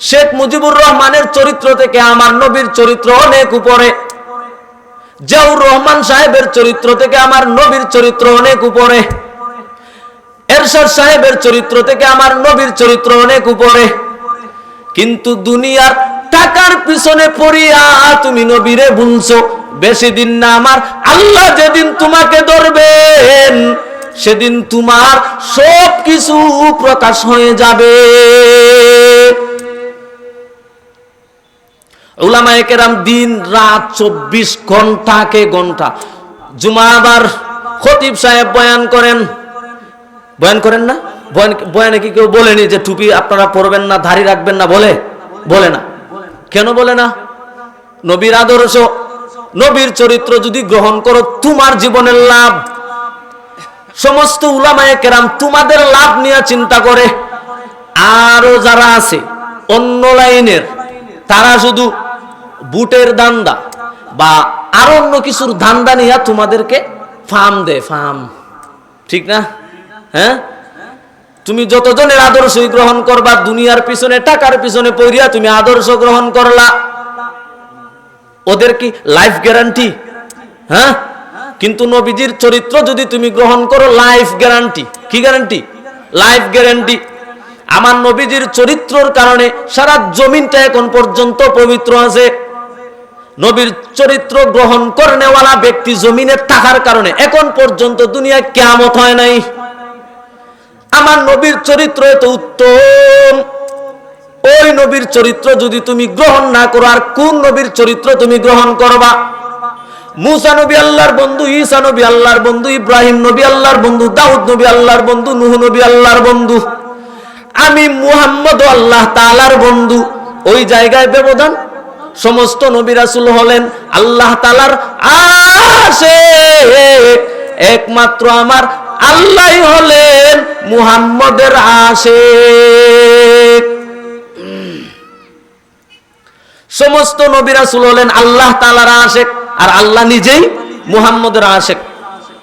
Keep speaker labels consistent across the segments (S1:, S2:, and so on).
S1: শেখ মুজিবুর রহমানের চরিত্র থেকে আমার নবীর চরিত্র অনেক উপরে। জিয়াউর রহমান সাহেবের চরিত্র থেকে আমার নবীর চরিত্র অনেক উপরে। এরশাদ সাহেবের চরিত্র থেকে আমার নবীর চরিত্র অনেক উপরে। কিন্তু দুনিয়ার টাকার পিছনে পড়িয়া তুমি নবীরে ভুলছো বেশি দিন না আমার আল্লাহ যেদিন তোমাকে ধরবেন, সেদিন তোমার সব কিছু প্রকাশ হয়ে যাবে। উলামায়ে কেরাম দিন, রাত, চব্বিশ ঘন্টাকে ঘণ্টা। জুমাবার খতিব সাহেব বয়ান করেন। বয়ান করেন না? বয়ান বয়ানে কি কেউ বলেনি যে টুপি আপনারা পরবেন না, ধারি রাখবেন না? বলে? বলে না। কেন বলে না? নবীর আদর্শ, নবীর চরিত্র যদি গ্রহণ করো, তোমার জীবনের লাভ। সমস্ত উলামায়ে কেরাম তোমাদের লাভ নিয়ে চিন্তা করে। আরও যারা আছে, অন্য লাইনের, তারা শুধু বুটের দান্দা বা আরও অন্য কিছুর ধান্দা নিয়ে তোমাদেরকে ফার্ম দে ফার্ম ঠিক না? হ্যাঁ? তুমি যতজনের আদর্শই গ্রহণ করবা, দুনিয়ার পিছনে, টাকার পিছনে পড়িয়া তুমি আদর্শ গ্রহণ করলা। ওদের কি লাইফ গ্যারান্টি হ্যাঁ? কিন্তু নবীজির চরিত্র যদি তুমি গ্রহণ করো লাইফ গ্যারান্টি কি গ্যারান্টি লাইফ গ্যারান্টি আমার নবীজির চরিত্রর কারণে সারা জমিনটা এখন পর্যন্ত পবিত্র আছে। নবীর চরিত্র গ্রহণ করনেওয়ালা ব্যক্তি জমিনে থাকার কারণে এখন পর্যন্ত দুনিয়া কেমত হয় নাই। আমার নবীর চরিত্র এত উত্তম। ওই নবীর চরিত্র যদি তুমি গ্রহণ না করো, আর কোন নবীর চরিত্র তুমি গ্রহণ করবা? মুসা নবী আল্লাহর বন্ধু, ঈসা নবী আল্লাহর বন্ধু, ইব্রাহিম নবী আল্লাহর বন্ধু, দাউদ নবী আল্লাহর বন্ধু, নুহ নবী আল্লাহর বন্ধু। আমি মুহাম্মদ আল্লাহ তাআলার বন্ধু। ওই জায়গায় ব্যবধান সমস্ত নবী রাসূল হলেন আল্লাহ তালার আসে একমাত্র আমার আল্লাহ হলেন মুহাম্মদের আসে সমস্ত নবী রাসূল হলেন আল্লাহ তাআলার আশেক আর আল্লাহ নিজেই মুহাম্মদের আশেক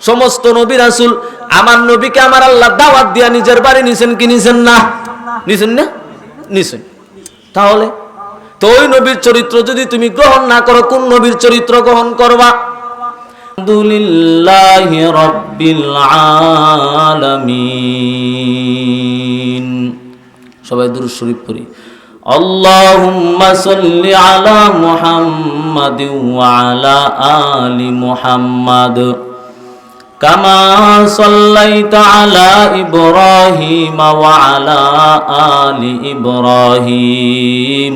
S1: সমস্ত নবী রাসূল, আমার নবীকে আমার আল্লাহ দাওয়াত দিয়া নিজের বাড়ি নিছেন কি নিছেন না? নিছেন না? নিছেন। তাহলে তো ওই নবীর চরিত্র যদি তুমি গ্রহণ না করো কোন নবীর চরিত্র গ্রহণ করবা আলহামদুলিল্লাহি রাব্বিল আলামিন সবাই দুরূদ শরীফ পড়ি اللهم صل على محمد وعلى آل محمد كما صليت على إبراهيم وعلى آل إبراهيم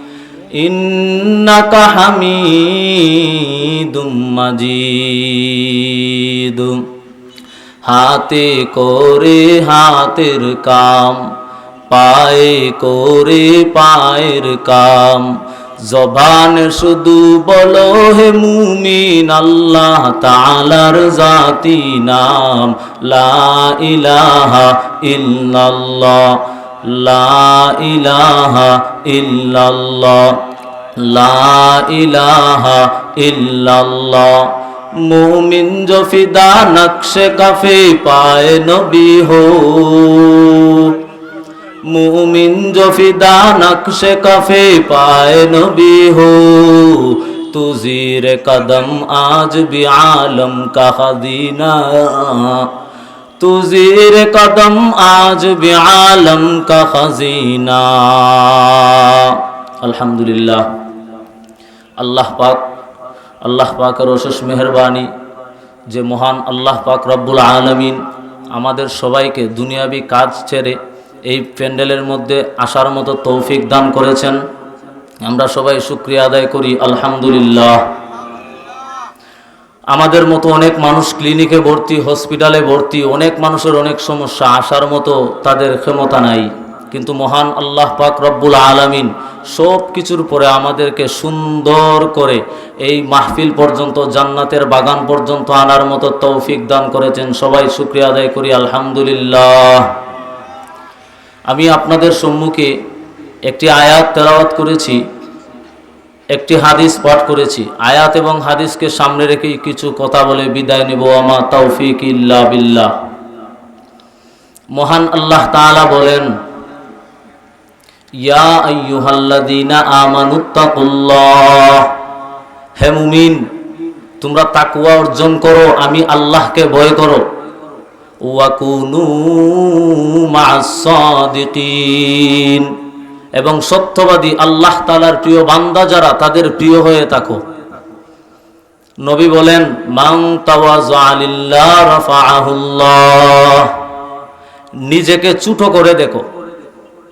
S1: إنك حميد مجيد হাতে করে হাতের কাম পায়ে করে পায়ের কাম জবান শুধু বলো হে মুমিন আল্লাহ তালার জাতি নাম লা ইলাহা ইল্লাল্লাহ লা ইলাহা লা ইলাহা মুমিন জফিদা নকশে কফে পায় নবী হো। মুমিন জফিদা নকশে কফে পায় নবী হো। তুজির কদম আজ বি আলম কাহদিনা تو زیر আজ آج بھی عالم کا আল্লাহ পাক, আল্লাহ পাকের অশেষ মেহরবানি, যে মহান আল্লাহ পাক রব্বুল আলমিন আমাদের সবাইকে দুনিয়াবি কাজ ছেড়ে এই প্যান্ডেলের মধ্যে আসার মতো তৌফিক দান করেছেন। আমরা সবাই শুক্রিয়া আদায় করি, আলহামদুলিল্লাহ। আমাদের মতো অনেক মানুষ ক্লিনিকে ভর্তি হসপিটালে ভর্তি, অনেক মানুষের অনেক সমস্যা আসার মতো তাদের ক্ষমতা নাই। কিন্তু মহান আল্লাহ পাক রব্বুল আলামিন সব কিছুর পরে আমাদেরকে সুন্দর করে এই মাহফিল পর্যন্ত, জান্নাতের বাগান পর্যন্ত আনার মতো তৌফিক দান করেছেন। সবাই শুক্রিয়া আদায় করি, আলহামদুলিল্লাহ। আমি আপনাদের সম্মুখে একটি আয়াত তেলাওয়াত করেছি। একটি হাদিস পাঠ করেছি। আয়াত এবং হাদিসকে সামনে রেখে কিছু কথা বলে বিদায় নেব। আমা তৌফিক ইল্লা বিল্লাহ। মহান আল্লাহ তাআলা বলেন, ইয়া আইয়ুহাল্লাযীনা আমানুত্তাকুল্লাহ হে মুমিন, তোমরা তাকওয়া অর্জন করো, আমি আল্লাহকে ভয় করো। ওয়াকুনু মা'আস সাদিকিন এবং সত্যবাদী আল্লাহ তালার প্রিয় বান্দা যারা, তাদের প্রিয় হয়ে থাকো। নবী বলেন মাং নিজেকে চুটো করে দেখো।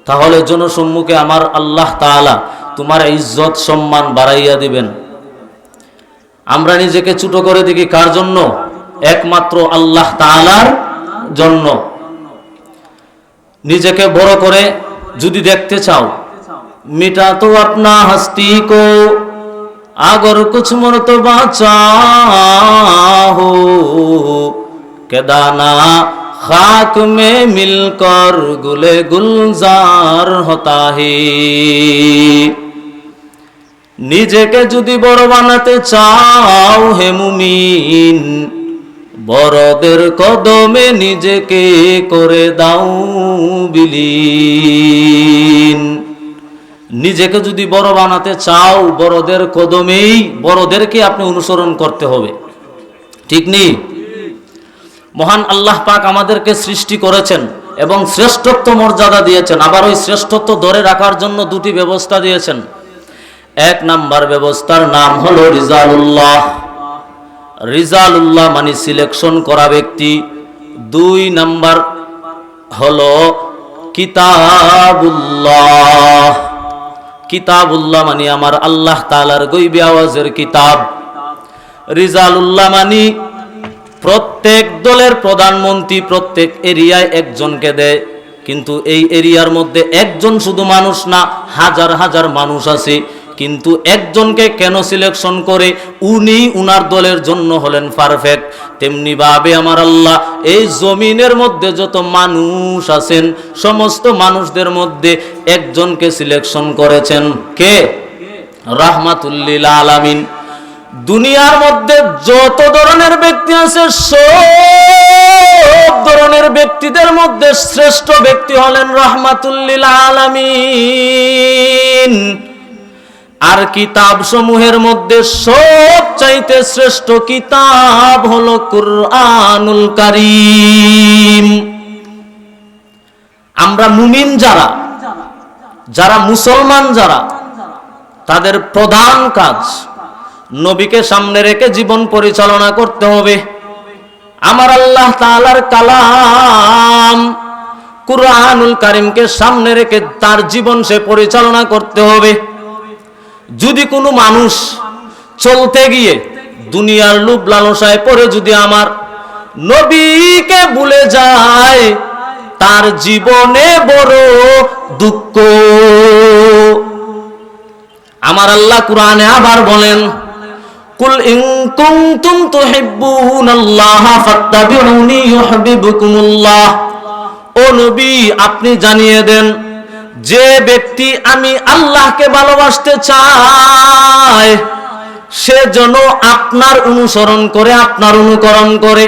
S1: তাহলে জনসম্মুখে আমার আল্লাহ তাআলা তোমার ইজ্জত সম্মান বাড়াইয়া দিবেন। আমরা নিজেকে চুটো করে দেখি কার জন্য? একমাত্র আল্লাহ তাআলার জন্য। নিজেকে বড় করে যদি দেখতে চাও মিটা তো আপনা হস্তি কো, আগর কুছ মরত বাঁচা हो কেদানা খাক মে মিলকর গুলে গুলজার হতা হে নিজেকে যদি বড় বানাতে চাও হে মুমিন বড়দের কদমে নিজেকে করে দাও বিলীন। নিজেকে যদি বড় বানাতে চাও, বড়দের কদমেই, বড়দেরকে আপনি অনুসরণ করতে হবে। ঠিক নেই? মহান আল্লাহ পাক আমাদেরকে সৃষ্টি করেছেন এবং শ্রেষ্ঠত্ব মর্যাদা দিয়েছেন। আবার ওই শ্রেষ্ঠত্ব ধরে রাখার জন্য দুটি ব্যবস্থা দিয়েছেন। এক নাম্বার ব্যবস্থার নাম হলো রিজালুল্লাহ। রিজালুল্লাহ মানে সিলেকশন করা ব্যক্তি। দুই নাম্বার হলো কিতাবুল্লাহ। কিতাবুল্লাহ মানে আমার আল্লাহ তালার গৈবি আওয়াজের কিতাব। রিজালুল্লাহ মানি প্রত্যেক দলের প্রধানমন্ত্রী প্রত্যেক এরিয়ায় একজনকে দেয়। কিন্তু এই এরিয়ার মধ্যে একজন শুধু মানুষ না, হাজার হাজার মানুষ আছে। কিন্তু একজনকে কেন সিলেকশন করে উনি উনার দলের জন্য হলেন পারফেক্ট তেমনি ভাবে আমার আল্লাহ, এই জমিনের মধ্যে যত মানুষ আছেন, সমস্ত মানুষদের মধ্যে একজনকে সিলেকশন করেছেন কে? রাহমাতুল্লিল আলামিন। দুনিয়ার মধ্যে যত ধরনের ব্যক্তি আছে, সব ধরনের ব্যক্তিদের মধ্যে শ্রেষ্ঠ ব্যক্তি হলেন রহমাতুল্লিল আলামিন। আর কিতাব সমূহের মধ্যে সব চাইতে শ্রেষ্ঠ কিতাব হলো কুরআনুল কারীম। আমরা মুমিন যারা যারা মুসলমান যারা, তাদের প্রধান কাজ নবীকে সামনে রেখে জীবন পরিচালনা করতে হবে। আমার আল্লাহ তাআলার কালাম কুরআনুল কারিমকে সামনে রেখে তার জীবন সে পরিচালনা করতে হবে। যদি কোনো মানুষ চলতে গিয়ে দুনিয়ার লোভ লালসায় পরে যদি আমার নবীকে ভুলে যায়, তার জীবনে বড় দুঃখ। আমার আল্লাহ কোরআনে আবার বলেন, কুল ইন কুনতুম তুহিব্বুনাল্লাহ ফাত্তাবিউনি ইউহিব্বুকুমুল্লাহ। ও নবী, আপনি জানিয়ে দেন যে ব্যক্তি আমি আল্লাহকে ভালোবাসতে চায় সে যেন আপনার অনুসরণ করে, আপনার অনুকরণ করে।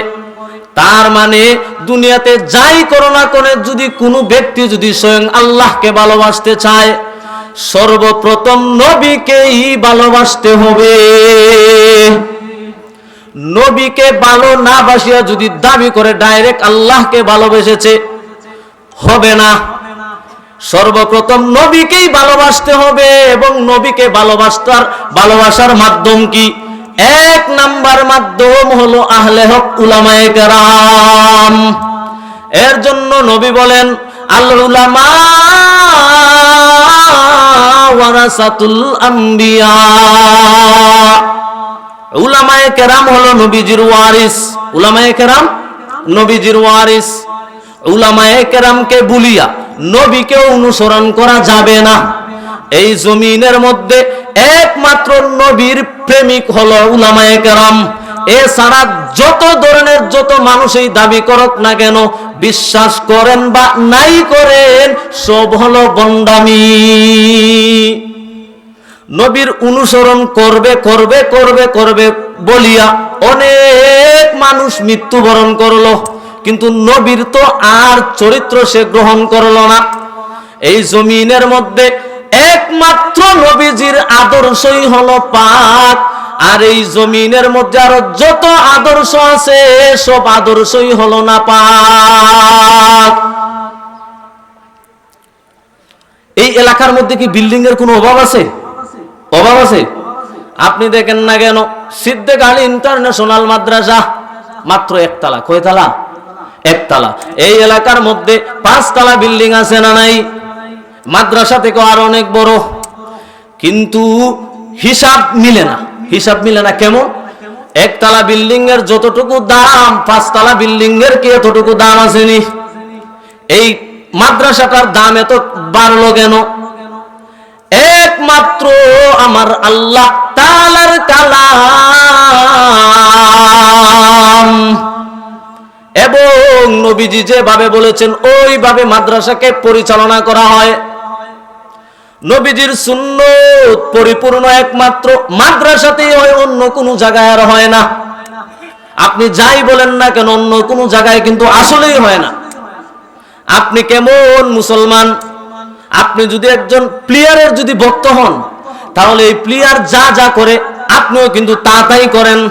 S1: তার মানে দুনিয়াতে যাই করো না করে, যদি কোনো ব্যক্তি যদি স্বয়ং আল্লাহকে ভালোবাসতে চায়, সর্বপ্রথম নবীকেই ভালোবাসতে হবে। নবীকে ভালো না বাসিয়া যদি দাবি করে, ডাইরেক্ট আল্লাহকে ভালোবেসেছে, হবে না। সর্বপ্রথম নবীকেই ভালোবাসতে হবে এবং নবীকে ভালোবাসার ভালোবাসার মাধ্যম কি? এক নাম্বার মাধ্যম হলো আহলে হক উলামায়ে কেরাম। এর জন্য নবী বলেন, আল উলামা ওয়ারাসাতুল আম্বিয়া। উলামায়ে কেরাম হলো নবীজির ওয়ারিস। উলামায়ে কেরাম? নবীজির ওয়ারিস। উলামায়ে কেরামকে বুলিয়া। নবীকে অনুসরণ করা যাবে না। এই জমিনের মধ্যে একমাত্র নবীর প্রেমিক হলো উলামায়ে কেরাম। এছাড়া যত ধরনের যত মানুষ এই দাবি করক না কেন, বিশ্বাস করেন বা নাই করেন, সব হলো বন্ডামি নবীর অনুসরণ করবে করবে করবে করবে বলিয়া অনেক মানুষ মৃত্যুবরণ করল। কিন্তু নবীর তো আর চরিত্র সে গ্রহণ করল না। এই জমিনের মধ্যে একমাত্র নবীজির আদর্শই হলো পাক। আর এই জমিনের মধ্যে আরও যত আদর্শ আছে, সব আদর্শই হলো না পাক। এই এলাকার মধ্যে কি বিল্ডিং এর কোনো অভাব আছে? অভাব আছে? আপনি দেখেন না কেন, সিদ্দিক আলী ইন্টারন্যাশনাল মাদ্রাসা মাত্র একতলা। কয়তলা? একতলা। এই এলাকার মধ্যে পাঁচতলা বিল্ডিং আছে না নাই? মাদ্রাসা থেকে আর অনেক বড়। কিন্তু হিসাব মিলে না। হিসাব মিলে না কেমন? একতলা বিল্ডিং এর যতটুকু দাম, পাঁচতলা বিল্ডিং এর কি এতটুকু দাম আসেনি? এই মাদ্রাসাটার দাম এত বাড়লো কেন? একমাত্র আমার আল্লাহ তালার কালাম। এবং নবীজি যেভাবে বলেছেন, ওইভাবে মাদ্রাসাকে পরিচালনা করা হয়। নবীজির সুন্নত পরিপূর্ণ একমাত্র মাদ্রাসাতেই হয়, অন্য কোনো জায়গায় আর হয় না। আপনি যাই বলেন না কেন, অন্য কোনো জায়গায় কিন্তু আসলেই হয় না। আপনি কেমন মুসলমান? আপনি যদি একজন প্লেয়ারের যদি ভক্ত হন, তাহলে এই প্লেয়ার যা যা করে, আপনিও কিন্তু তা তাই করেন।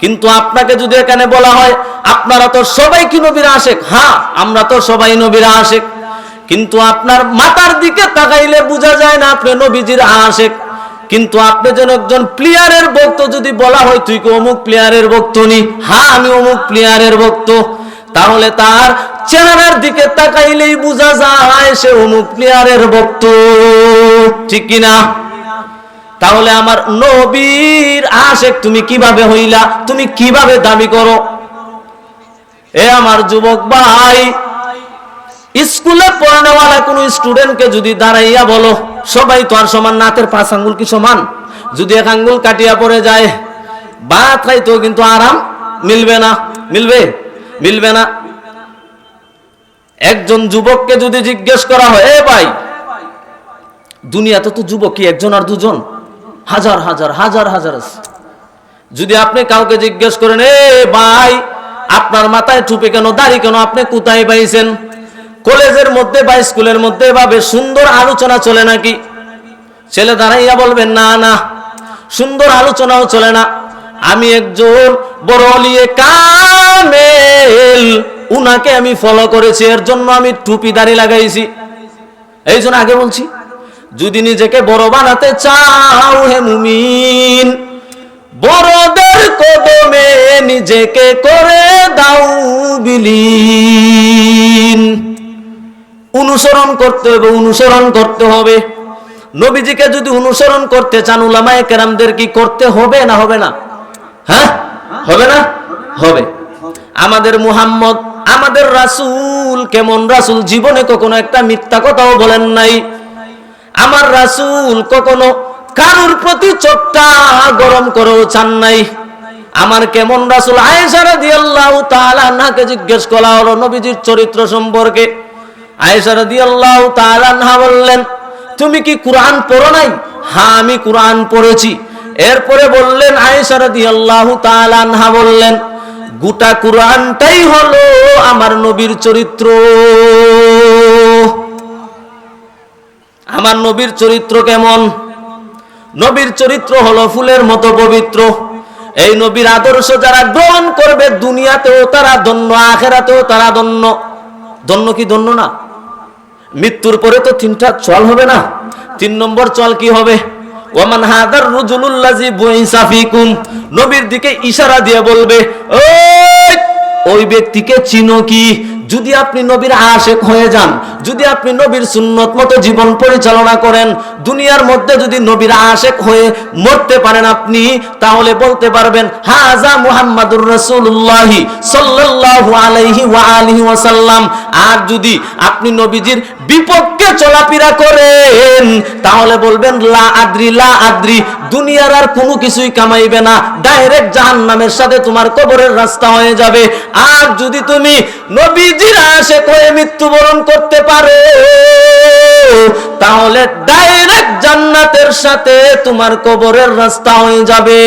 S1: কিন্তু আপনাকে যদি এখানে বলা হয়, আপনারা তো সবাই কি নবীরা আশেক? হ্যাঁ আমরা তো সবাই নবীরা আশেক। কিন্তু আপনার মাথার দিকে তাকাইলে বোঝা যায় না আপনি নবীজির আশেক। কিন্তু আপনি যেন একজন প্লেয়ারের ভক্ত যদি বলা হয়, তুই কি অমুক প্লেয়ারের ভক্ত নি? হ্যাঁ আমি অমুক প্লেয়ারের ভক্ত। তাহলে তার চেহারার দিকে তাকাইলেই বোঝা যায় সে অমুক প্লেয়ারের ভক্ত। ঠিক কিনা? তাহলে আমার নবীর আশেক তুমি কীভাবে হইলা? তুমি কীভাবে দাবি করো? এ আমার যুবক ভাই, স্কুলে পড়ানোওয়ালা কোনো স্টুডেন্টকে যদি দাঁড়াইয়া বলো, সবাই তো আর সমান, নাতের পাঁচ আঙ্গুল কি সমান? যদি এক আঙ্গুল কাটিয়া পড়ে যায় বা খাইতেও কিন্তু আরাম মিলবে না। মিলবে? মিলবে না। একজন যুবককে যদি জিজ্ঞেস করা হয়, এ ভাই, দুনিয়াতে তো যুবক কি একজন আর দুজন। হাজার হাজার হাজার হাজার আছে। যদি আপনি কাউকে জিজ্ঞেস করেন, এ ভাই, আপনার মাথায় টুপি কেন, দাড়ি কেন আপনি কোথায় পাইছেন? কলেজের মধ্যে বা স্কুলের মধ্যে ভাবে সুন্দর আলোচনা চলে নাকি? ছেলে দাঁড়াইয়া বলবেন, না না, সুন্দর আলোচনাও চলে না। আমি একজন বড় কামেল, উনাকে আমি ফলো করেছি, এর জন্য আমি টুপি দাড়ি লাগাইছি। এই জন্য আগে বলছি যদি নিজেকে বড় বানাতে চাও হে মুমিন, বড়দের কদমে নিজেকে করে দাও বিলীন। অনুসরণ করতে হবে, অনুসরণ করতে হবে। নবীজিকে যদি অনুসরণ করতে চান, উলামায়ে কেরামদের কি করতে হবে না হবে না? হ্যাঁ? হবে না? হবে। আমাদের মুহাম্মদ, আমাদের রাসূল, কেমন রাসূল? জীবনে কখনো একটা মিথ্যা কথাও বলেন নাই। আমার রাসূল কখনো কারুর প্রতি চোখটা গরম করেও চান নাই। আমার কেমন রাসূল? আয়েশা রাদিয়াল্লাহু তাআলা নাকে জিজ্ঞেস করা হলো নবীজির চরিত্র সম্পর্কে। আয়েশা রাদিয়াল্লাহু তাআলা আনহা বললেন, তুমি কি কোরআন পড়ো নাই? হ্যাঁ আমি কোরআন পড়েছি। এরপরে বললেন, আয়েশা রাদিয়াল্লাহু তালা না বললেন, গোটা কোরআনটাই হলো আমার নবীর চরিত্র। আমার নবীর চরিত্র কেমন? নবীর চরিত্র হলো ফুলের মতো পবিত্র। এই নবীর আদর্শ যারা গ্রহণ করবে দুনিয়াতেও তারা ধন্য, আখেরাতেও তারা ধন্য। ধন্য কি ধন্য না? মৃত্যুর পরে তো তিনটা চল হবে না? তিন নম্বর চল কি হবে? ওমান হাদার রুজুলুল্লাজি বুইসা ফিকুম। নবীর দিকে ইশারা দিয়ে বলবে ওই ব্যক্তিকে চিনো কি? যদি আপনি নবীর আশেক হয়ে যান, যদি আপনি নবীর সুন্নত মতো জীবন পরিচালনা করেন, দুনিয়ার মধ্যে যদি নবীর আশেক হয়ে মরতে পারেন আপনি, তাহলে বলতে পারবেন, হাজা মুহাম্মাদুর রাসূলুল্লাহি সাল্লাল্লাহু আলাইহি ওয়া আলিহি ওয়াসাল্লাম। আর যদি আপনি নবীজির বিপক্ষে চলাফেরা করেন। তাহলে বলবেন, লা আদ্রি লা আদ্রি, দুনিয়ার আর কোনো কিছুই কামাইবে না। ডাইরেক্ট জাহান্নামের সাথে তোমার কবরের রাস্তা হয়ে যাবে। আর যদি তুমি নবীজির আশেক হয়ে মৃত্যুবরণ করতে পারো, তাহলে ডাইরেক্ট জান্নাতের সাথে তোমার কবরের রাস্তা হয়ে যাবে।